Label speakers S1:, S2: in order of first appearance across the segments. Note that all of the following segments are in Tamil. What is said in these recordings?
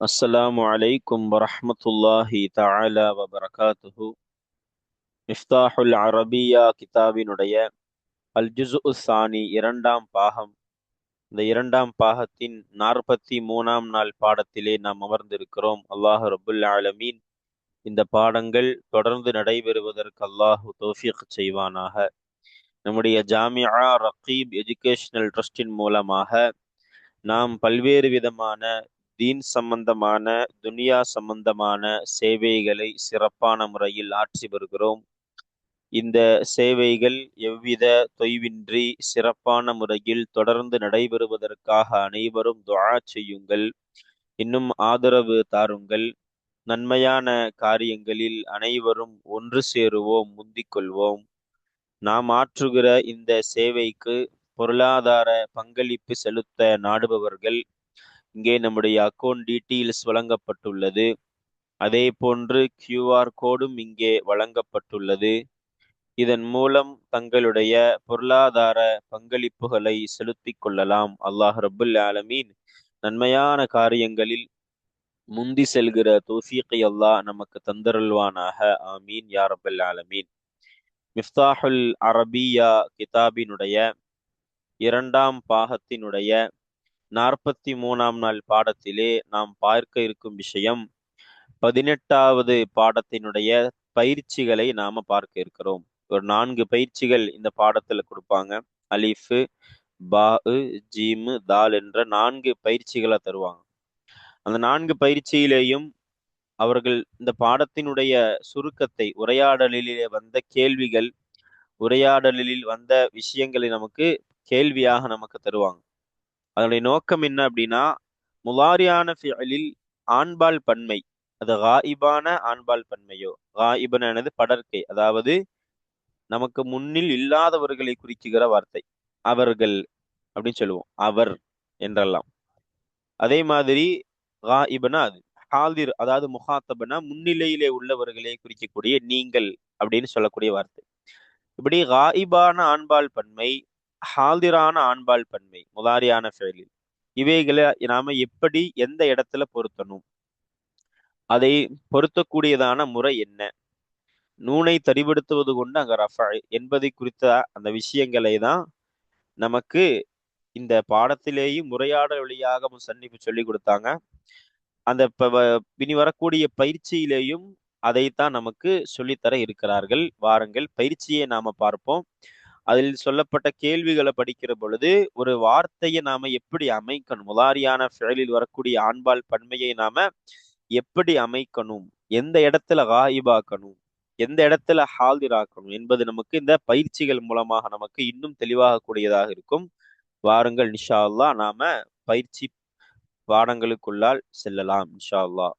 S1: السلام عليكم ورحمة الله تعالى وبركاته மிஃப்தாஹுல் அரபியா கிதாபினுடைய அல் ஜுசு சானி இரண்டாம் பாகம் இந்த இரண்டாம் பாகத்தின் நாற்பத்தி மூணாம் நாள் பாடத்திலே நாம் அமர்ந்திருக்கிறோம் அல்லாஹ் ரபுல் ஆலமீன் இந்த பாடங்கள் தொடர்ந்து நடைபெறுவதற்கு அல்லாஹு தோஃபிக் செய்வானாக நம்முடைய ஜாமியா ரகீப் எஜுகேஷனல் ட்ரஸ்டின் மூலமாக நாம் பல்வேறு விதமான தீன் சம்பந்தமான துனியா சம்பந்தமான சேவைகளை சிறப்பான முறையில் ஆற்றி வருகிறோம். இந்த சேவைகள் எவ்வித தொய்வின்றி சிறப்பான முறையில் தொடர்ந்து நடைபெறுவதற்காக அனைவரும் துவா செய்யுங்கள். இன்னும் ஆதரவு தாருங்கள். நன்மையான காரியங்களில் அனைவரும் ஒன்று சேருவோம் முந்திக்கொள்வோம் நாம் ஆற்றுகிற இந்த சேவைக்கு பொருளாதார பங்களிப்பு செலுத்த நாடுபவர்கள் இங்கே நம்முடைய அக்கௌண்ட் டீட்டெயில்ஸ் வழங்கப்பட்டுள்ளது. அதே போன்று கியூஆர் கோடும் இங்கே வழங்கப்பட்டுள்ளது. இதன் மூலம் தங்களுடைய பொருளாதார பங்களிப்புகளை செலுத்திக் கொள்ளலாம். அல்லாஹ் ரபுல் ஆலமீன் நன்மையான காரியங்களில் முந்தி செல்கிற தோஃபீக்கை அல்லாஹ் நமக்கு தந்தருள்வானாக. ஆமீன். யா ரபுல் ஆலமீன். மிஃப்தாஹுல் அரபியா கிதாபினுடைய இரண்டாம் பாகத்தினுடைய நாற்பத்தி மூணாம் நாள் பாடத்திலே நாம் பார்க்க இருக்கும் விஷயம் பதினெட்டாவது பாடத்தினுடைய பயிற்சிகளை நாம பார்க்க இருக்கிறோம். ஒரு நான்கு பயிற்சிகள் இந்த பாடத்துல கொடுப்பாங்க. அலிஃபு பா ஜீமு தால் என்ற நான்கு பயிற்சிகளை தருவாங்க. அந்த நான்கு பயிற்சியிலேயும் அவர்கள் இந்த பாடத்தினுடைய சுருக்கத்தை உரையாடலிலே வந்த கேள்விகள் உரையாடலில் வந்த விஷயங்களை நமக்கு கேள்வியாக நமக்கு தருவாங்க. அதனுடைய நோக்கம் என்ன அப்படின்னா முலாரியான ஃபியலில் ஆண்பால் பன்மை. அது காயிபான ஆண்பால் பன்மையோ? காயிபனானது படற்கை. அதாவது நமக்கு முன்னில் இல்லாதவர்களை குறிக்குகிற வார்த்தை. அவர்கள் அப்படின்னு சொல்லுவோம். அவர் என்றெல்லாம். அதே மாதிரி காயிபனா அது. ஹாதிர் அதாவது முகாத்தபனா முன்னிலையிலே உள்ளவர்களை குறிக்கக்கூடிய நீங்கள் அப்படின்னு சொல்லக்கூடிய வார்த்தை. இப்படி காயிபான ஆண்பால் பன்மை ஹாதிரான ஆண்பால் பன்மை முதாரியான செயலில். இவைகளை நாம எப்படி எந்த இடத்துல பொருத்தணும்? அதை பொருத்தக்கூடியதான முறை என்ன? நூனை தடிபடுத்துவது கொண்டு அங்க ரஃபா என்பதை குறித்த அந்த விஷயங்களை தான் நமக்கு இந்த பாடத்திலேயும் முறையாடல் வழியாக முசன்னிப்பு சொல்லி கொடுத்தாங்க. அந்த இனி வரக்கூடிய பயிற்சியிலேயும் அதைத்தான் நமக்கு சொல்லித்தர இருக்கிறார்கள். வாருங்கள் பயிற்சியை நாம பார்ப்போம். அதில் சொல்லப்பட்ட கேள்விகளை படிக்கிற பொழுது ஒரு வார்த்தையை நாம எப்படி அமைக்கணும்? முதாரியான செயலில் வரக்கூடிய ஆண்பால் பன்மையை நாம எப்படி அமைக்கணும்? எந்த இடத்துல காயிபாக்கணும்? எந்த இடத்துல ஹால்திராக்கணும்? என்பது நமக்கு இந்த பயிற்சிகள் மூலமாக நமக்கு இன்னும் தெளிவாக கூடியதாக இருக்கும். வாருங்கள் நிஷா அல்லா நாம பயிற்சி பாடங்களுக்குள்ளால் செல்லலாம் இன்ஷா அல்லா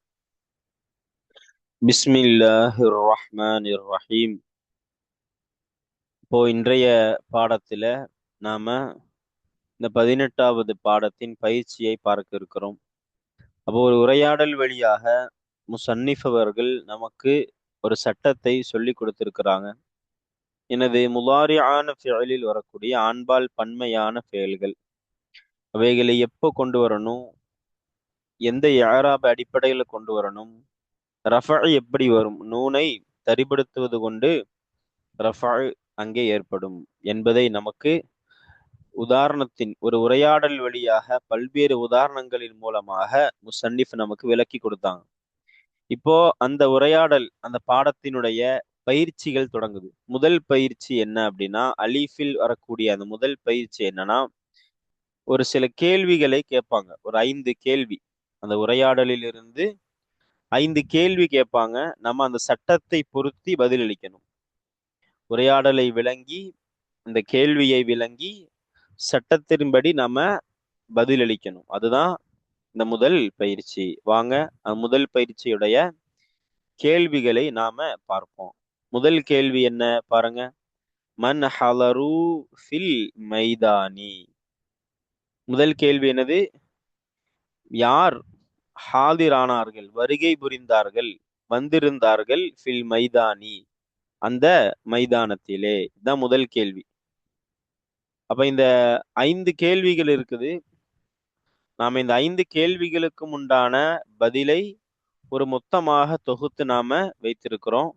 S1: பிஸ்மில்லாஹிர் ரஹ்மானிர் ரஹீம் இப்போ இன்றைய பாடத்துல நாம இந்த பதினெட்டாவது பாடத்தின் பயிற்சியை பார்க்க இருக்கிறோம். அப்போ ஒரு உரையாடல் வழியாக முசன்னிஃப் அவர்கள் நமக்கு ஒரு சட்டத்தை சொல்லி கொடுத்திருக்கிறாங்க. எனது முலாரியான செயலில் வரக்கூடிய ஆண்பால் பன்மையான செயல்கள் அவைகளை எப்போ கொண்டு வரணும்? எந்த யாராப அடிப்படையில் கொண்டு வரணும்? ரஃபா எப்படி வரும்? நூனை தரிபடுத்துவது கொண்டு ரஃபா அங்கே ஏற்படும் என்பதை நமக்கு உதாரணத்தின் ஒரு உரையாடல் வழியாக பல்வேறு உதாரணங்களின் மூலமாக முசன்னிஃப் நமக்கு விளக்கி கொடுத்தாங்க. இப்போ அந்த உரையாடல் அந்த பாடத்தினுடைய பயிற்சிகள் தொடங்குது. முதல் பயிற்சி என்ன அப்படின்னா அலீஃபில் வரக்கூடிய அந்த முதல் பயிற்சி என்னன்னா ஒரு சில கேள்விகளை கேட்பாங்க. ஒரு ஐந்து கேள்வி. அந்த உரையாடலில் இருந்து ஐந்து கேள்வி கேட்பாங்க. நம்ம அந்த சட்டத்தை பொருத்தி பதிலளிக்கணும். உரையாடலை விளங்கி இந்த கேள்வியை விளங்கி சட்டத்தின்படி நம்ம பதிலளிக்கணும். அதுதான் இந்த முதல் பயிற்சி. வாங்க முதல் பயிற்சியுடைய கேள்விகளை நாம பார்ப்போம். முதல் கேள்வி என்ன? பாருங்க. மன் ஹலரு ஃபில் மைதானி? முதல் கேள்வி என்னது? யார் ஹாதிரானார்கள்? வருகை புரிந்தார்கள்? வந்திருந்தார்கள்? ஃபில் மைதானி? அந்த மைதானத்திலே? இதுதான் முதல் கேள்வி. அப்ப இந்த ஐந்து கேள்விகள் இருக்குது. நாம இந்த ஐந்து கேள்விகளுக்கும் உண்டான பதிலை ஒரு மொத்தமாக தொகுத்து நாம வைத்திருக்கிறோம்.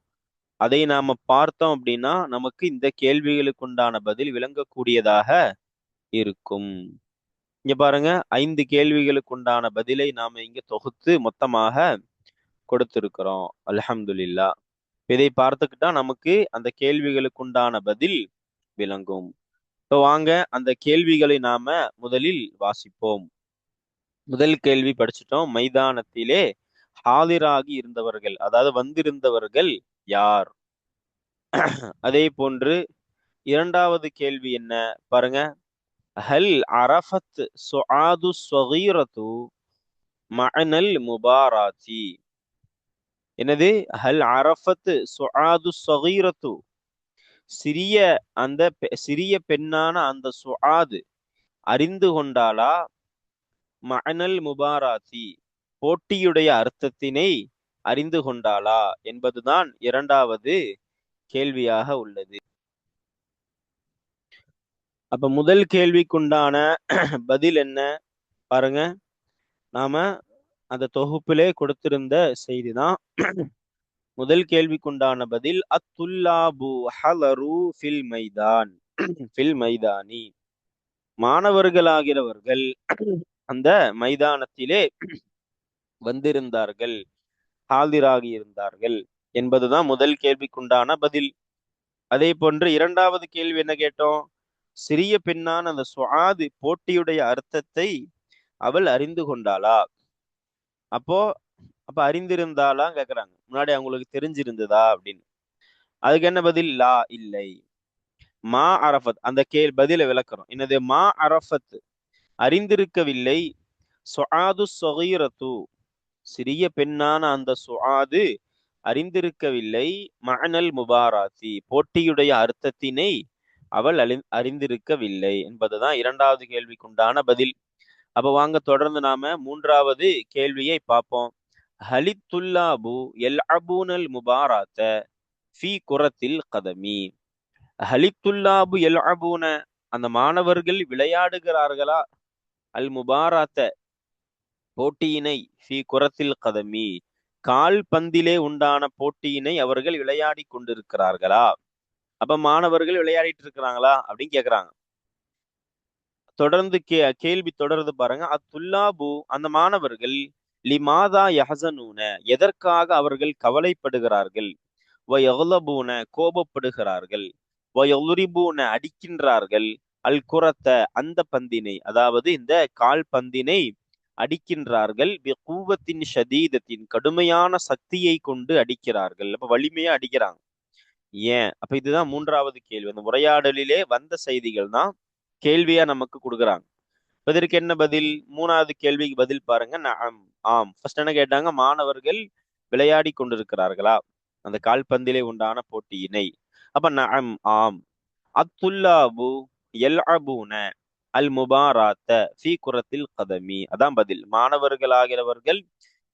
S1: அதை நாம பார்த்தோம் அப்படின்னா நமக்கு இந்த கேள்விகளுக்கு உண்டான பதில் விளங்கக்கூடியதாக இருக்கும். இங்க பாருங்க ஐந்து கேள்விகளுக்கு உண்டான பதிலை நாம இங்க தொகுத்து மொத்தமாக கொடுத்திருக்கிறோம். அலஹம்துல்லா இதை பார்த்துக்கிட்டா நமக்கு அந்த கேள்விகளுக்குண்டான பதில் விளங்கும். இப்போ வாங்க அந்த கேள்விகளை நாம முதலில் வாசிப்போம். முதல் கேள்வி படிச்சிட்டோம். மைதானத்திலே ஹாதிராகி இருந்தவர்கள் அதாவது வந்திருந்தவர்கள் யார்? அதே போன்று இரண்டாவது கேள்வி என்ன? பாருங்க. ஹல் அரஃபத் சுஆது ஸ்வகீரத்து மஅனல் முபாராத்தி? என்னது? ஹல் அரஃபத் சுஆது சகீரத்து. சிறிய அந்த பெ- சிறிய பெண்ணான அந்த சுஆது அறிந்து கொண்டாளா? மனல் முபாராத்தி. போட்டியுடைய அர்த்தத்தினை அறிந்து கொண்டாளா? என்பதுதான் இரண்டாவது கேள்வியாக உள்ளது. அப்ப முதல் கேள்விக்குண்டான பதில் என்ன? பாருங்க. நாம அந்த தொகுப்பிலே கொடுத்திருந்த செய்திதான். முதல் கேள்விக்குண்டான பதில் அத்துல்லாபு ஹலரு ஃபில் மைதான். ஃபில் மைதானி. மாணவர்களாகிறவர்கள் அந்த மைதானத்திலே வந்திருந்தார்கள். ஹாதிராகி இருந்தார்கள் என்பதுதான் முதல் கேள்விக்குண்டான பதில். அதே போன்று இரண்டாவது கேள்வி என்ன கேட்டோம்? சிறிய பெண்ணான அந்த சுவாது போட்டியுடைய அர்த்தத்தை அவள் அறிந்து கொண்டாளா? அப்போ அப்ப அறிந்திருந்தாலாம் கேக்குறாங்க. முன்னாடி அவங்களுக்கு தெரிஞ்சிருந்ததா அப்படின்னு. அதுக்கு என்ன பதில்? லா இல்லை. மா அரஃபத். அந்த கேள் பதில விளக்குறோம். என்னது? மா அரஃபத் அறிந்திருக்கவில்லை. சுஆது சொகீரத்து சிறிய பெண்ணான அந்த சுஆது அறிந்திருக்கவில்லை. மஅனல் முபாராத்தி. போட்டியுடைய அர்த்தத்தினை அவள் அறிந்திருக்கவில்லை என்பதுதான் இரண்டாவது கேள்விக்குண்டான பதில். அப்ப வாங்க தொடர்ந்து நாம மூன்றாவது கேள்வியை பார்ப்போம். ஹலித்துல்லாபு எல் அபூனல் முபாராத்த ஃபி குரத்தில் கதமி. ஹலித்துல்லாபு எல் அபூன அந்த மாணவர்கள் விளையாடுகிறார்களா? அல் முபாராத்த போட்டியினை ஃபி குரத்தில் கதமி. கால் பந்திலே உண்டான போட்டியினை அவர்கள் விளையாடி கொண்டிருக்கிறார்களா? அப்ப மாணவர்கள் விளையாடிட்டு இருக்கிறாங்களா? அப்படின்னு கேக்குறாங்க. தொடர்ந்து கே கேள்வி தொடர்ந்து பாருங்க. அத்துல்லாபு அந்த மாணவர்கள் லிமாதா யஹசனூன எதற்காக அவர்கள் கவலைப்படுகிறார்கள்? வயகுலபூன கோபப்படுகிறார்கள். வயலுரிபூன அடிக்கின்றார்கள். அல் குரத்த அந்த பந்தினை அதாவது இந்த கால் பந்தினை அடிக்கின்றார்கள். கூவத்தின் ஷதீதத்தின் கடுமையான சக்தியை கொண்டு அடிக்கிறார்கள். அப்ப வலிமையா அடிக்கிறாங்க. ஏன்? அப்ப இதுதான் மூன்றாவது கேள்வி. அந்த உரையாடலிலே வந்த செய்திகள் தான் கேள்வியா நமக்கு கொடுக்குறாங்க. இதற்கு என்ன பதில்? மூணாவது கேள்விக்கு பதில் பாருங்க. நஅம் ஆம். ஃபர்ஸ்ட் என்ன கேட்டாங்க? மாணவர்கள் விளையாடி கொண்டிருக்கிறார்களா? அந்த கால்பந்திலே உண்டான போட்டியினை. அப்ப நம் ஆம். அத்துல்லாபு எல்அபூன அல் முபாராத்த ஃபி குரத்தில் கதமி. அதான் பதில். மாணவர்களாகிறவர்கள்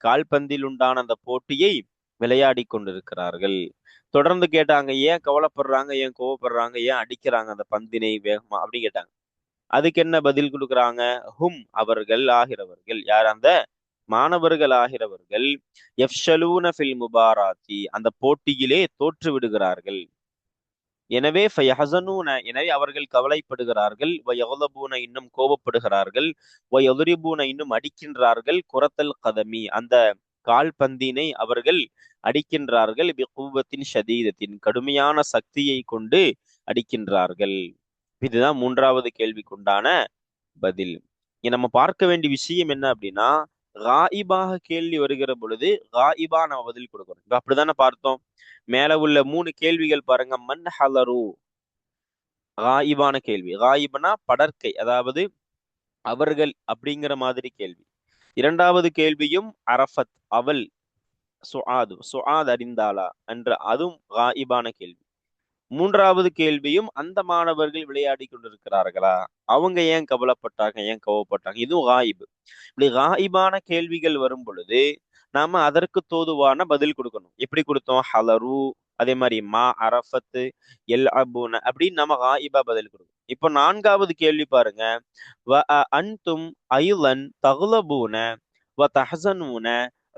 S1: கால்பந்தில் உண்டான அந்த போட்டியை விளையாடி கொண்டிருக்கிறார்கள். தொடர்ந்து கேட்டாங்க ஏன் கவலைப்படுறாங்க? ஏன் கோவப்படுறாங்க? ஏன் அடிக்கிறாங்க அந்த பந்தினை வேகமா? அப்படின்னு கேட்டாங்க. அதுக்கு என்ன பதில் கொடுக்குறாங்க? ஹும் அவர்கள் ஆகிறவர்கள். யார் அந்த? மாணவர்கள் ஆகிறவர்கள். எஃப்ஷலூன ஃபில் முபாராத்தி. அந்த போட்டியிலே தோற்று விடுகிறார்கள். எனவே ஃபயஹசனூன எனவே அவர்கள் கவலைப்படுகிறார்கள். வயலபூன இன்னும் கோபப்படுகிறார்கள். வயதுரிபூன இன்னும் அடிக்கின்றார்கள். குரத்தல் கதமி. அந்த கால்பந்தினை அவர்கள் அடிக்கின்றார்கள். கூவத்தின் கடுமையான சக்தியை கொண்டு அடிக்கின்றார்கள். இதுதான் மூன்றாவது கேள்விக்குண்டான பதில். இங்க நம்ம பார்க்க வேண்டிய விஷயம் என்ன அப்படின்னா காயிபாக கேள்வி வருகிற பொழுது காயிபா நம்ம பதில் கொடுக்கணும். இப்ப அப்படிதானே பார்த்தோம். மேல உள்ள மூணு கேள்விகள் பாருங்க. மன் ஹலரு. காயிபான கேள்வி. காயிபனா படற்கை. அதாவது அவர்கள் அப்படிங்கிற மாதிரி கேள்வி. இரண்டாவது கேள்வியும் அரஃபத் அவள் சுஆது. சுஆத் அறிந்தாளா? என்ற அதுவும் ராயிபான கேள்வி. மூன்றாவது கேள்வியும் அந்த மாணவர்கள் விளையாடி கொண்டிருக்கிறார்களா? அவங்க ஏன் கவலைப்பட்டாங்க? ஏன் கோவப்பட்டாங்க? இதுவும் காயிபு. இப்படி காயிபான கேள்விகள் வரும் பொழுது நாம அதற்கு தோதுவான பதில் கொடுக்கணும். எப்படி கொடுத்தோம்? ஹலரு அதே மாதிரி மா அரஃபத்து எல் அபுன அப்படின்னு நம்ம காயிபா பதில் கொடுக்கணும். இப்போ நான்காவது கேள்வி பாருங்க. வ அன்தும் ஐலன் தகுலபூன வ தஹசனூன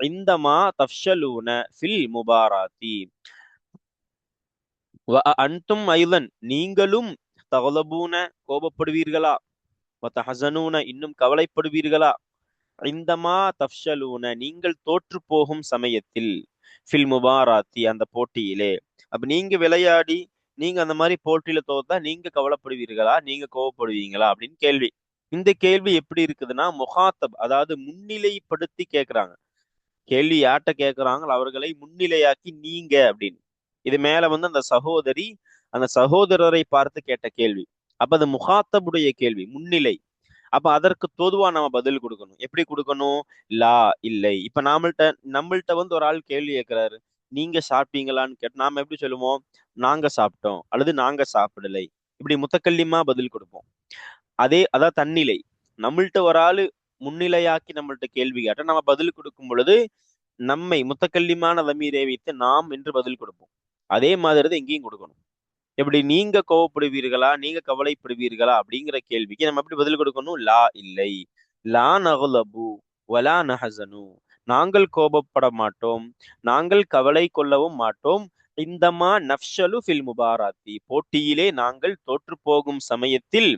S1: இந்தமா தஃஷலூன ஃபில் முபாராத்தி. அன்தும் ஐலன் நீங்களும் தகலபூன கோபப்படுவீர்களா? ஹசனூன இன்னும் கவலைப்படுவீர்களா? இந்தமா தஃஷலூன நீங்கள் தோற்று போகும் சமயத்தில் ஃபில் முபாராத்தி அந்த போட்டியிலே. அப்ப நீங்க விளையாடி நீங்க அந்த மாதிரி போட்டியில தோத்தா நீங்க கவலைப்படுவீர்களா? நீங்க கோவப்படுவீங்களா அப்படின்னு கேள்வி. இந்த கேள்வி எப்படி இருக்குதுன்னா முகாத்தப் அதாவது முன்னிலைப்படுத்தி கேட்கிறாங்க கேள்வி யார்கிட்ட கேக்குறாங்களோ அவர்களை முன்னிலையாக்கி நீங்க அப்படின்னு. இது மேல வந்து அந்த சகோதரி அந்த சகோதரரை பார்த்து கேட்ட கேள்வி. அப்ப அது முகாத்தபுடைய கேள்வி முன்னிலை. அப்ப அதற்கு தொதுவா நம்ம பதில் கொடுக்கணும். எப்படி கொடுக்கணும்? லா இல்லை. இப்ப நம்மள்ட்ட நம்மள்ட்ட வந்து ஒரு ஆள் கேள்வி கேட்கிறாரு. நீங்க சாப்பிட்டீங்களான்னு கேட்டு நாம எப்படி சொல்லுவோம்? நாங்க சாப்பிட்டோம் அல்லது நாங்க சாப்பிடலை. இப்படி முத்தக்கல்லிமா பதில் கொடுப்போம். அதே அதான் தன்னிலை. நம்மள்ட்ட ஒரு ஆளு முன்னிலையாக்கி நம்மள்ட்ட கேள்வி கேட்ட நம்ம பதில் கொடுக்கும் பொழுது நம்மை முத்தக்கல்லிமான தமீரை வைத்து நாம் என்று பதில் கொடுப்போம். அதே மாதிரி தான் எங்கேயும் கொடுக்கணும். எப்படி நீங்க கோவப்படுவீர்களா? நீங்க கவலைப்படுவீர்களா? அப்படிங்கிற கேள்விக்கு நம்ம எப்படி பதில் கொடுக்கணும்? லா இல்லை. லா நகுலபு வலா நஹசனு. நாங்கள் கோபப்பட மாட்டோம். நாங்கள் கவலை கொள்ளவும் மாட்டோம். இந்தமா நப்ஷலு ஃபில் முபாராத்தி. போட்டியிலே நாங்கள் தோற்று போகும் சமயத்தில்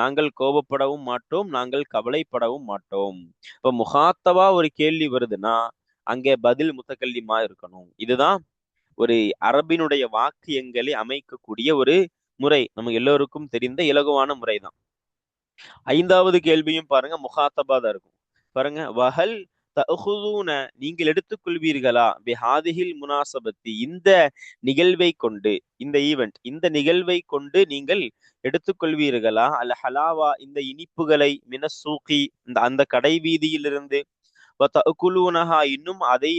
S1: நாங்கள் கோபப்படவும் மாட்டோம். நாங்கள் கவலைப்படவும் மாட்டோம். இப்ப முகாத்தவா ஒரு கேள்வி வருதுன்னா அங்கே பதில் முத்தக்கல்லிமா இருக்கணும். இதுதான் ஒரு அரபினுடைய வாக்கியங்களை அமைக்கக்கூடிய ஒரு முறை. நம்ம எல்லோருக்கும் தெரிந்த இலகுவான முறைதான். ஐந்தாவது கேள்வியும் பாருங்க முகாத்தபா தான் இருக்கும். பாருங்க வஹல் தகுதூன நீங்கள் எடுத்துக்கொள்வீர்களா? பிஹாதிஹில் முனாசபத்தி இந்த நிகழ்வை கொண்டு இந்த ஈவெண்ட் இந்த நிகழ்வை கொண்டு நீங்கள் எடுத்துக்கொள்வீர்களா? அல்ல ஹலாவா இந்த இனிப்புகளை மினசூக்கி இந்த அந்த கடை வீதியிலிருந்து. இன்னும் அதை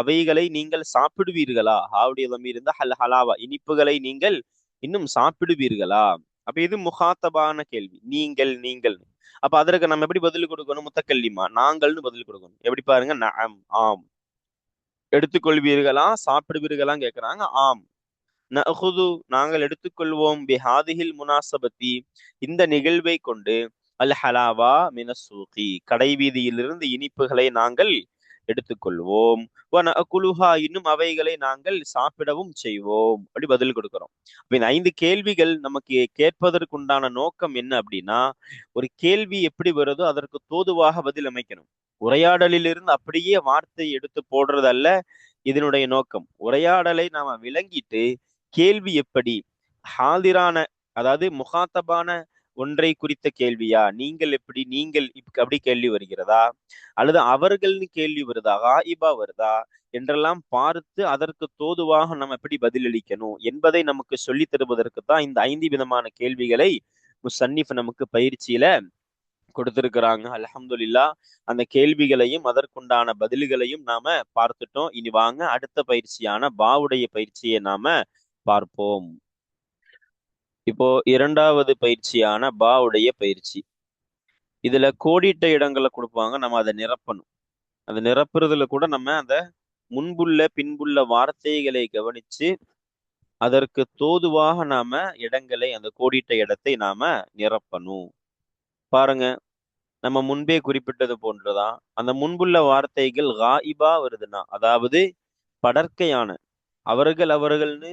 S1: அவைகளை நீங்கள் சாப்பிடுவீர்களா? ஹாவுடைய தம்பி இருந்தா ஹல் ஹலாவா இனிப்புகளை நீங்கள் இன்னும் சாப்பிடுவீர்களா? அப்ப இது முகாத்தபான கேள்வி. நீங்கள் நீங்கள். அப்ப அதற்கு நம்ம எப்படி பதில் கொடுக்கணும்? முத்தக்கல்லிமா நாங்கள்னு பதில் கொடுக்கணும். எப்படி பாருங்க? நம் ஆம். எடுத்துக்கொள்வீர்களா? சாப்பிடுவீர்களா கேட்கிறாங்க ஆம். நஹுது நாங்கள் எடுத்துக்கொள்வோம். பிஹாதிஹில் முனாசபத்தி இந்த நிகழ்வை கொண்டு அல் ஹலாவா மினசூகி கடை வீதியிலிருந்து இனிப்புகளை நாங்கள் எடுத்துக்கொள்வோம். குலுஹா இன்னும் அவைகளை நாங்கள் சாப்பிடவும் செய்வோம். அப்படி பதில் கொடுக்கிறோம். அப்ப இந்த ஐந்து கேள்விகள் நமக்கு கேட்பதற்குண்டான நோக்கம் என்ன அப்படின்னா ஒரு கேள்வி எப்படி வருதோ அதற்கு தோதுவாக பதில் அமைக்கணும். உரையாடலிலிருந்து அப்படியே வார்த்தை எடுத்து போடுறதல்ல இதனுடைய நோக்கம். உரையாடலை நாம விளங்கிட்டு கேள்வி எப்படி ஹாதிரான அதாவது முகாத்தபான ஒன்றை குறித்த கேள்வியா? நீங்கள் எப்படி நீங்கள் அப்படி கேள்வி வருகிறதா? அல்லது அவர்கள்னு கேள்வி வருதா? காயிபா வருதா? என்றெல்லாம் பார்த்து அதற்கு தோதுவாக நம்ம எப்படி பதிலளிக்கணும்? என்பதை நமக்கு சொல்லி தருவதற்கு தான் இந்த ஐந்து விதமான கேள்விகளை முசன்னிஃப் நமக்கு பயிற்சியில கொடுத்திருக்கிறாங்க. அலமதுல்லா அந்த கேள்விகளையும் அதற்குண்டான பதில்களையும் நாம பார்த்துட்டோம். இனி வாங்க அடுத்த பயிற்சியான பாவுடைய பயிற்சியை நாம பார்ப்போம். இப்போ இரண்டாவது பயிற்சியான பாவுடைய பயிற்சி. இதுல கோடிட்ட இடங்களை கொடுப்பாங்க நம்ம அதை நிரப்பணும். அதை நிரப்புறதுல கூட நம்ம அந்த முன்புள்ள பின்புள்ள வார்த்தைகளை கவனிச்சு அதற்கு தோதுவாக நாம இடங்களை அந்த கோடிட்ட இடத்தை நாம நிரப்பணும். பாருங்க நம்ம முன்பே குறிப்பிட்டது போன்றுதான். அந்த முன்புள்ள வார்த்தைகள் காயிபா வருதுன்னா அதாவது படற்கையான அவர்கள் அவர்கள்னு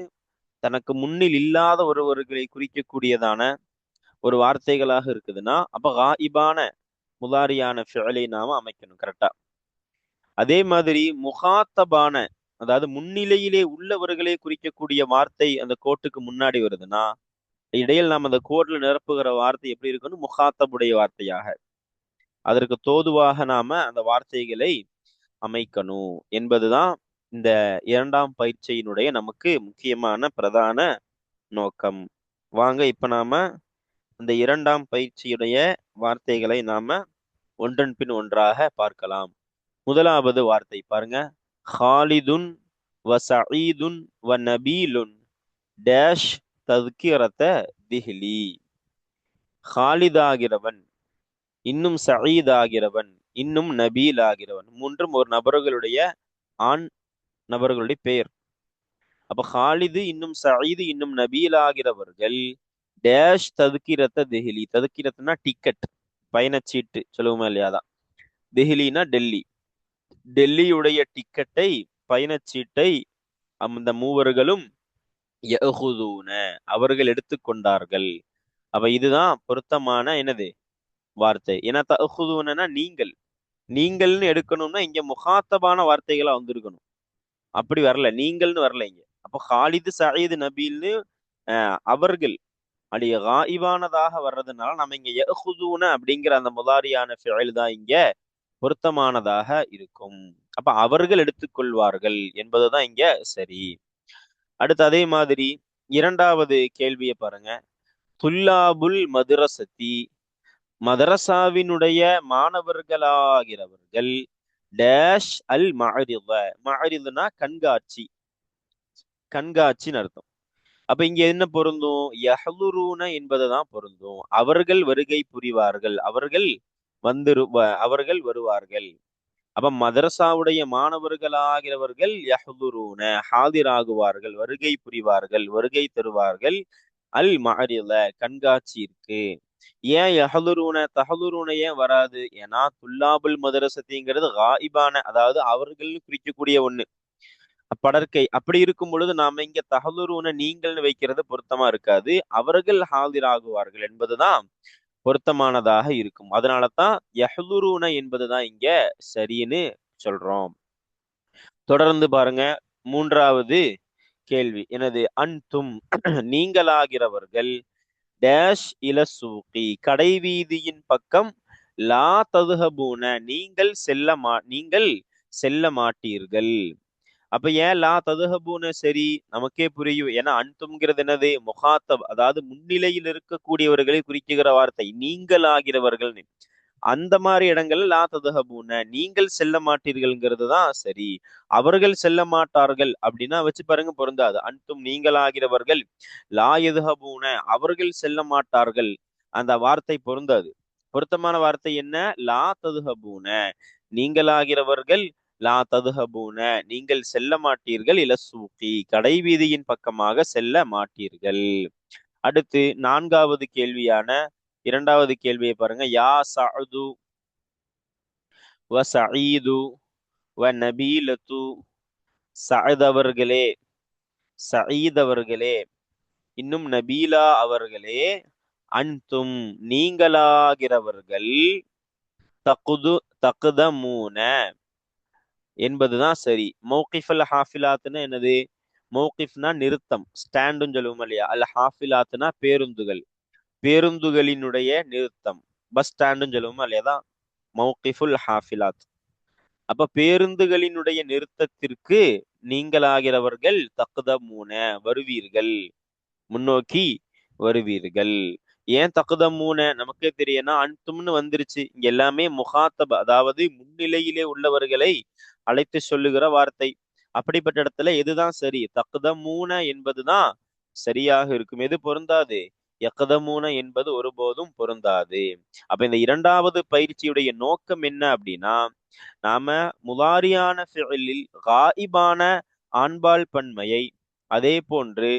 S1: தனக்கு முன்னில் இல்லாத ஒருவர்களை குறிக்கக்கூடியதான ஒரு வார்த்தைகளாக இருக்குதுன்னா அப்ப காயிபான முதாரியான ஃபிழலை நாம அமைக்கணும் கரெக்டா அதே மாதிரி முகாத்தபான அதாவது முன்னிலையிலே உள்ளவர்களே குறிக்கக்கூடிய வார்த்தை அந்த கோட்டுக்கு முன்னாடி வருதுன்னா இடையில் நாம் அந்த கோட்ல நிரப்புகிற வார்த்தை எப்படி இருக்குன்னு முகாத்தபுடைய வார்த்தையாக. அதற்கு தோதுவாக நாம அந்த வார்த்தைகளை அமைக்கணும் என்பதுதான் இந்த இரண்டாம் பயிற்சியினுடைய நமக்கு முக்கியமான பிரதான நோக்கம். வாங்க இப்ப நாம இந்த இரண்டாம் பயிற்சியுடைய வார்த்தைகளை நாம ஒன்றன் பின் ஒன்றாக பார்க்கலாம். முதலாவது வார்த்தை பாருங்க. ஹாலிதுன் வ சயீதுன் வ நபீலுன் டேஷ் தத்கிரத திஹ்லி. ஹாலிதாகிறவன் இன்னும் சயீத் இன்னும் நபீல் ஆகிறவன் மூன்றும் ஒரு நபர்களுடைய ஆண் நபர்களுடைய பெயர். அப்ப ஹாலிது இன்னும் சயீது இன்னும் நபீல் ஆகிறவர்கள் டேஷ் ததுக்கிரத்த தெஹிலி. ததுக்கிரத்னா டிக்கெட் பயணச்சீட்டு சொல்லுவோமா இல்லையாதான் தெஹிலினா டெல்லி. டெல்லியுடைய டிக்கெட்டை பயணச்சீட்டை அந்த மூவர்களும் அவர்கள் எடுத்துக்கொண்டார்கள் அப்ப இதுதான் பொருத்தமான என்னது? வார்த்தை. ஏன்னா தகுதுனா நீங்கள். நீங்கள்னு எடுக்கணும்னா இங்க முகாத்தபான வார்த்தைகளா வந்திருக்கணும். அப்படி வரல. நீங்கள்னு வரல இங்க. அப்போ ஹாலிது சயீது நபீல்னு அவர்கள் அப்படி காயிவானதாக வர்றதுனால நம்ம இங்க எஹுதூன அப்படிங்கிற அந்த முதாரியான ஃபியல் தான் இங்க பொருத்தமானதாக இருக்கும் அப்ப அவர்கள் எடுத்துக்கொள்வார்கள் என்பதுதான் இங்க சரி அடுத்து அதே மாதிரி இரண்டாவது கேள்வியை பாருங்க துல்லாபுல் மதுரசதி மதரசாவினுடைய மாணவர்களாகிறவர்கள் டேஷ் அல் மஹரித மஹரிதுனா கண்காட்சி. கண்காட்சின்னு அர்த்தம். அப்ப இங்க என்ன பொருந்தும்? யஹலுரூன என்பதுதான் பொருந்தும். அவர்கள் வருகை புரிவார்கள். அவர்கள் வந்து அவர்கள் வருவார்கள். அப்ப மதரசாவுடைய மாணவர்களாகிறவர்கள் யஹலுரூன ஹாதிராகுவார்கள் வருகை புரிவார்கள் வருகை தருவார்கள். அல் மகரில கண்காட்சி இருக்கு. ஏன் யஹலுரூன தஹலுரூன ஏன் வராது? ஏன்னா துல்லாபுல் மதரசத்திங்கிறது காயிபான அதாவது அவர்கள்னு குறிக்கக்கூடிய ஒண்ணு. படற்கை. அப்படி இருக்கும் பொழுது நாம இங்க தகலுருன நீங்கள்னு வைக்கிறது பொருத்தமா இருக்காது. அவர்கள் ஹாதிராகுவார்கள் என்பதுதான் பொருத்தமானதாக இருக்கும். அதனாலதான் யஹலுருன என்பதுதான் இங்க சரின்னு சொல்றோம். தொடர்ந்து பாருங்க. மூன்றாவது கேள்வி. எனது அன்தும் நீங்களாகிறவர்கள் டேஷ் இலசூகி கடை வீதியின் பக்கம் லா ததுஹபூன நீங்கள் செல்ல மா நீங்கள் செல்ல மாட்டீர்கள். அப்ப ஏன் லா ததுஹபூன சரி? நமக்கே புரியும். ஏன்னா அன்தும்ங்கிறது என்னது? முகாத்தப் அதாவது முன்னிலையில் இருக்கக்கூடியவர்களை குறிக்குகிற வார்த்தை. நீங்கள் ஆகிறவர்கள் அந்த மாதிரி இடங்கள்ல லா ததுஹபூன நீங்கள் செல்ல மாட்டீர்கள்ங்கிறது தான் சரி. அவர்கள் செல்ல மாட்டார்கள் அப்படின்னா வச்சு பாருங்க பொருந்தாது. அன்தும் நீங்கள் ஆகிறவர்கள் லா எதுஹபூன அவர்கள் செல்ல மாட்டார்கள். அந்த வார்த்தை பொருந்தாது. பொருத்தமான வார்த்தை என்ன? லா ததுஹபூன நீங்களாகிறவர்கள் லா ததுஹபூன நீங்கள் செல்ல மாட்டீர்கள் இல சூக்கி கடைவீதியின் பக்கமாக செல்ல மாட்டீர்கள். அடுத்து நான்காவது கேள்வியான இரண்டாவது கேள்வியை பாருங்க. யா சஅது வ சயீது வ நபீலத்து. சஅத் அவர்களே இன்னும் நபீலா அவர்களே அன்தும் நீங்களாகிறவர்கள் தகுது தகுதமூன என்பதுதான் சரி. மௌகிஃப் ஹாஃபிலாத்துன்னா என்னது? மௌகிஃப்னா நிறுத்தம். ஸ்டாண்டுன்னு சொல்லுவோம் இல்லையா? அல் ஹாஃபிலாத்துனா பேருந்துகள். பேருந்துகளினுடைய நிறுத்தம். பஸ் ஸ்டாண்டுன்னு சொல்லுவோமா இல்லையா தான் மௌகிஃபுல் ஹாஃபிலாத். அப்ப பேருந்துகளினுடைய நிறுத்தத்திற்கு நீங்களாகிறவர்கள் தக்குதமூன வருவீர்கள். முன்னோக்கி வருவீர்கள். ஏன் தக்குதமூன நமக்கே தெரியும்னா அன்தும்னு வந்துருச்சு. இங்க எல்லாமே முகாத்தப அதாவது முன்னிலையிலே உள்ளவர்களை அழைத்து சொல்லுகிற வார்த்தை. அப்படிப்பட்ட இடத்துல எதுதான் சரி? தக்குதமூன என்பதுதான் சரியாக இருக்கும். எது பொருந்தாது? எக்கதமூன என்பது ஒருபோதும் பொருந்தாது. அப்ப இந்த இரண்டாவது பயிற்சியுடைய நோக்கம் என்ன அப்படின்னா நாம முலாரியான ஃபிலில் காயிபான ஆண்பால் பன்மையை அதே போன்று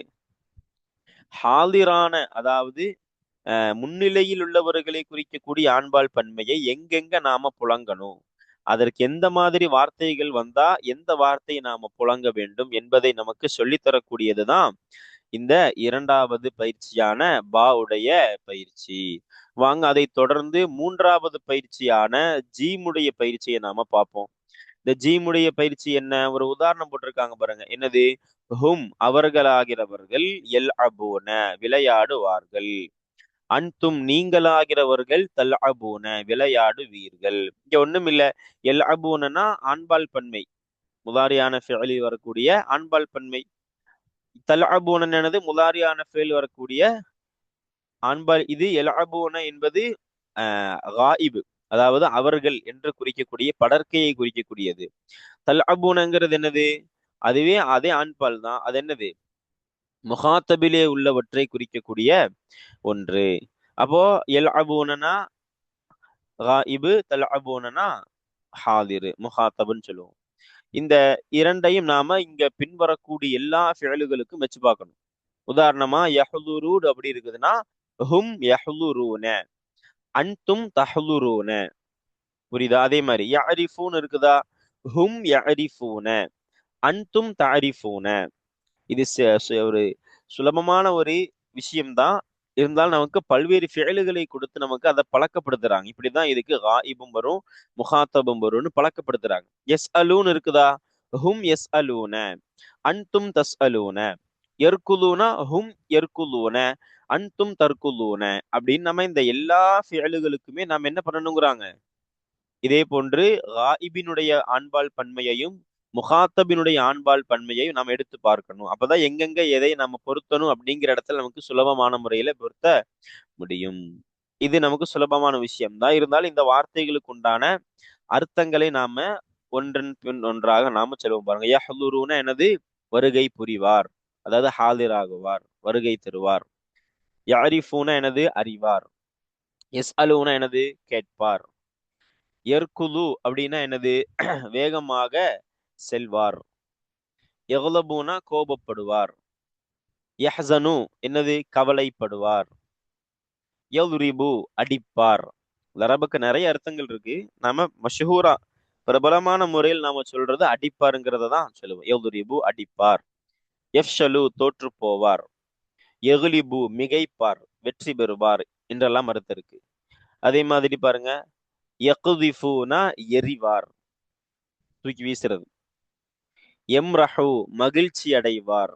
S1: ஹாலிரான அதாவது முன்னிலையில் உள்ளவர்களை குறிக்கக்கூடிய ஆண்பால் பன்மையை எங்கெங்க நாம புழங்கணும்? அதற்கு எந்த மாதிரி வார்த்தைகள் வந்தா எந்த வார்த்தையை நாம புழங்க வேண்டும் என்பதை நமக்கு சொல்லித்தரக்கூடியதுதான் இந்த இரண்டாவது பயிற்சியான பா உடைய பயிற்சி. வாங்க அதை தொடர்ந்து மூன்றாவது பயிற்சியான ஜீமுடைய பயிற்சியை நாம பார்ப்போம். இந்த ஜீமுடைய பயிற்சி என்ன? ஒரு உதாரணம் போட்டிருக்காங்க பாருங்க. என்னது? ஹும் அவர்களாகிறவர்கள் எல் அபூன விளையாடுவார்கள். அன்தும் நீங்களாகிறவர்கள் தல் அபூன விளையாடுவீர்கள். இங்க ஒண்ணும் இல்ல. எல் அபூனா ஆண்பால் பன்மை. முதாரியான வரக்கூடிய ஆண்பால் பன்மை. தல் அபூனன் எனது முதாரியான ஃபெயில் வரக்கூடிய ஆண்பால் இது எல் அபூன என்பது காயிபு. அதாவது அவர்கள் என்று குறிக்கக்கூடிய படற்கையை குறிக்கக்கூடியது. தல் அபூனங்கிறது என்னது? அதுவே அதே ஆண்பால் தான். அது என்னது? முகாத்தபிலே உள்ளவற்றை குறிக்கக்கூடிய ஒன்று. அப்போ எல் அபூனனா காயிபு தல் அபூனனா ஹாதிரு முகாத்தபுன்னு சொல்லுவோம். இந்த இரண்டையும் நாம இங்க பின்வரக்கூடிய எல்லா ஃபிழலுகளுக்கும் வச்சு பார்க்கணும். உதாரணமா யஹ்லுரூட் அப்படி இருக்குதுன்னா ஹும் யஹ்லுரூன அன்தும் தஹ்லுரூன. புரியுதா? அதே மாதிரி யரிஃபூன் இருக்குதா? ஹும் யஅரிஃபூன அன்தும் தஅரிஃபூன இது ச- ஒரு சுலபமான ஒரு விஷயம்தான். இருந்தாலும் நமக்கு பல்வேறு செயல்களை கொடுத்து நமக்கு அதை பழக்கப்படுத்துறாங்க. இப்படிதான் இதுக்கு காயிபும் வரும் முகாத்தபும் வரும்னு பழக்கப்படுத்துறாங்க. எஸ் அலூன் இருக்குதா? ஹும் எஸ் அலூன அன்தும் தஸ் அலூன எர்குலூனா ஹும் எர்குலூன அன்தும் தற்குலூன அப்படின்னு நம்ம இந்த எல்லா செயல்களுக்குமே நாம் என்ன பண்ணணுங்கிறாங்க? இதே போன்று ஆயிபினுடைய ஆண்பால் பன்மையையும் முகாத்தபினுடைய ஆண்பால் பன்மையை நாம் எடுத்து பார்க்கணும். அப்பதான் எங்கெங்க எதை நம்ம பொருத்தணும் அப்படிங்கிற இடத்துல நமக்கு சுலபமான முறையில பொருத்த முடியும். இது நமக்கு சுலபமான விஷயம்தான். இருந்தாலும் இந்த வார்த்தைகளுக்கு உண்டான அர்த்தங்களை நாம ஒன்றன் பின் ஒன்றாக நாம செல்வோம் பாருங்க. யஹ்லுரூன எனது வருகை புரிவார். அதாவது ஹாலிராகுவார் வருகை தருவார். யாரிஃபூன எனது அறிவார். எஸ் அலுனா எனது கேட்பார். எர்குலு அப்படின்னா எனது வேகமாக செல்வார். எகுலபூனா கோபப்படுவார். யஹசனு என்னது? கவலைப்படுவார். யல்ரிபு அடிப்பார். லரபுக்கு நிறைய அர்த்தங்கள் இருக்கு. நாம மஷஹூரா பிரபலமான முறையில் நாம சொல்றது அடிப்பாருங்கிறத தான் சொல்லுவோம். யல்ரிபு அடிப்பார். எஃப்ஷலு தோற்று போவார் எகுலிபு மிகைப்பார். வெற்றி பெறுவார் என்றெல்லாம் அர்த்தம் இருக்கு. அதே மாதிரி பாருங்க. யகுதிஃபுனா எரிவார் தூக்கி வீசுறது. எம்ரஹு மகிழ்ச்சி அடைவார்.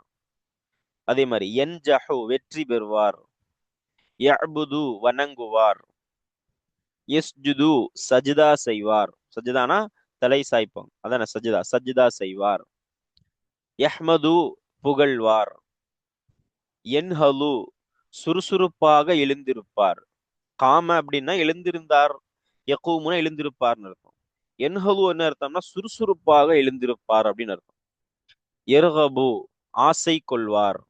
S1: அதே மாதிரி என்ஜஹு வெற்றி பெறுவார். யஅபுது வணங்குவார். எஸ்ஜுது சஜிதா செய்வார். சஜிதானா? தலை சாய்ப்போம். அதான சஜிதா? சஜிதா செய்வார். யஹ்மது புகழ்வார். என்ஹலு சுறுசுறுப்பாக எழுந்திருப்பார். காம அப்படின்னா எழுந்திருந்தார். யக்கூமுனா எழுந்திருப்பார்னு அர்த்தம். என்ஹலு என்ன அர்த்தம்னா சுறுசுறுப்பாக எழுந்திருப்பார் அப்படின்னு அர்த்தம். எருகபு ஆசை கொள்வார்.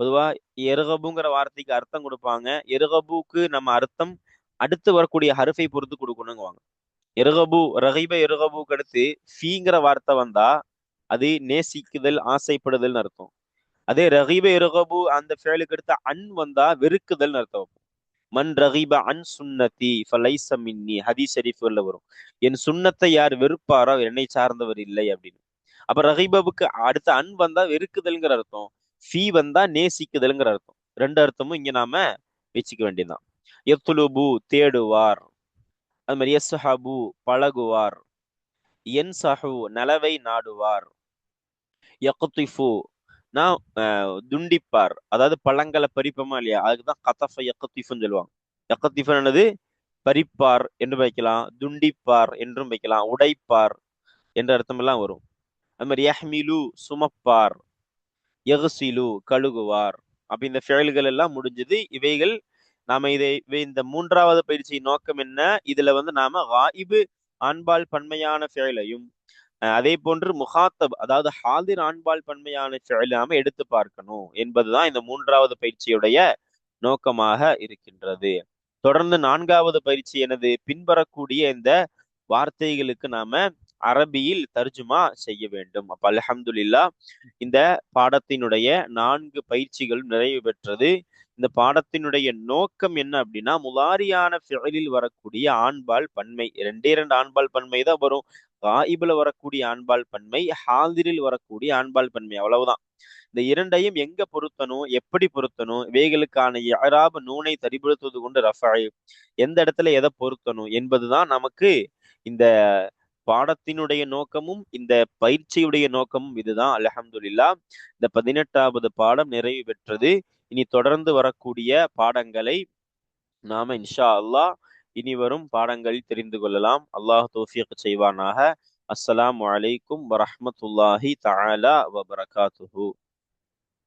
S1: பொதுவா எருகபுங்கிற வார்த்தைக்கு அர்த்தம் கொடுப்பாங்க. எருகபுக்கு நம்ம அர்த்தம் அடுத்து வரக்கூடிய ஹருஃபை பொறுத்து கொடுக்கணுங்குவாங்க. எருகபு ரகைப எருகபுக்கு அடுத்து ஃபீங்கிற வார்த்தை வந்தா அது நேசிக்குதல் ஆசைப்படுதல்னு அர்த்தம். அதே ரகிப எருகபு அந்த ஃபேலுக்கு அடுத்து அன் வந்தா வெறுக்குதல்னு அர்த்தம். மன் ரகீப அன் சுன்னதி ஃபலைச மின்னி ஹதீஸ் ஷரீஃப்ல வரும். என் சுண்ணத்தை யார் வெறுப்பாரோ என்னை சார்ந்தவர் இல்லை அப்படின்னு. அப்ப ரகீபவுக்கு அடுத்த அன் வந்தா வெறுக்குதல்ங்கிற அர்த்தம் ஃபீ வந்தா நேசிக்குதல்ங்கிற அர்த்தம். ரெண்டு அர்த்தமும் இங்க நாம வச்சுக்க வேண்டியதுதான். எத்துலுபு தேடுவார். அது மாதிரி எஸ்ஹபு பழகுவார். என் சஹு நலவை நாடுவார். யக்திஃபு நான் துண்டிப்பார். அதாவது பழங்களை பறிப்போமா இல்லையா? அதுக்குதான் கதஃப யக்திஃபுன்னு சொல்லுவாங்க. யக்திஃபு என்னது? பறிப்பார் என்று வைக்கலாம் துண்டிப்பார் என்றும் வைக்கலாம் உடைப்பார் என்ற அர்த்தம் எல்லாம் வரும். அது மாதிரி யஹ்மிலு சுமப்பார் எகுசிலு கழுகுவார் அப்ப இந்த செயல்கள் எல்லாம் முடிஞ்சது. இவைகள் நாம இதை இவை இந்த மூன்றாவது பயிற்சியின் நோக்கம் என்ன? இதுல வந்து நாம வாய்வு ஆண்பால் பன்மையான செயலையும் அஹ், அதே போன்று முகாத்தப் அதாவது ஹாதிர் ஆண்பால் பன்மையான செயலை எடுத்து பார்க்கணும் என்பதுதான் இந்த மூன்றாவது பயிற்சியுடைய நோக்கமாக இருக்கின்றது. தொடர்ந்து நான்காவது பயிற்சி எனது பின்வரக்கூடிய இந்த வார்த்தைகளுக்கு நாம அரபியில் தர்ஜுமா செய்ய வேண்டும். அப்ப அலஹம்துல்லா இந்த பாடத்தினுடைய நான்கு பயிற்சிகள் நிறைவு பெற்றது. இந்த பாடத்தினுடைய நோக்கம் என்ன அப்படின்னா முலாரியான ஃபியலில் வரக்கூடிய ஆண்பால் பன்மை. ரெண்டே ரெண்டு ஆண்பால் பன்மை தான் வரும். காயிபுல வரக்கூடிய ஆண்பால் பன்மை ஹாதிரில் வரக்கூடிய ஆண்பால் பன்மை அவ்வளவுதான். இந்த இரண்டையும் எங்க பொருத்தணும் எப்படி பொருத்தணும்? இவைகளுக்கான யாராப நூனை தரிபடுத்துவது கொண்டு ரஃபாய் எந்த இடத்துல எதை பொருத்தணும் என்பதுதான் நமக்கு இந்த பாடத்தினுடைய நோக்கமும் இந்த பயிற்சியுடைய நோக்கமும் இதுதான். அலஹம்துல்லா இந்த பதினெட்டாவது பாடம் நிறைவு பெற்றது. இனி தொடர்ந்து வரக்கூடிய பாடங்களை நாம இன்ஷா அல்லாஹ் இனி வரும் பாடங்களில் தெரிந்து கொள்ளலாம். அல்லாஹ் தௌஃபீக் செய்வானாக. அஸ்ஸலாமு வலைக்கும் வரஹ்மத்துல்லாஹி தஆலா வபரகாத்துஹு.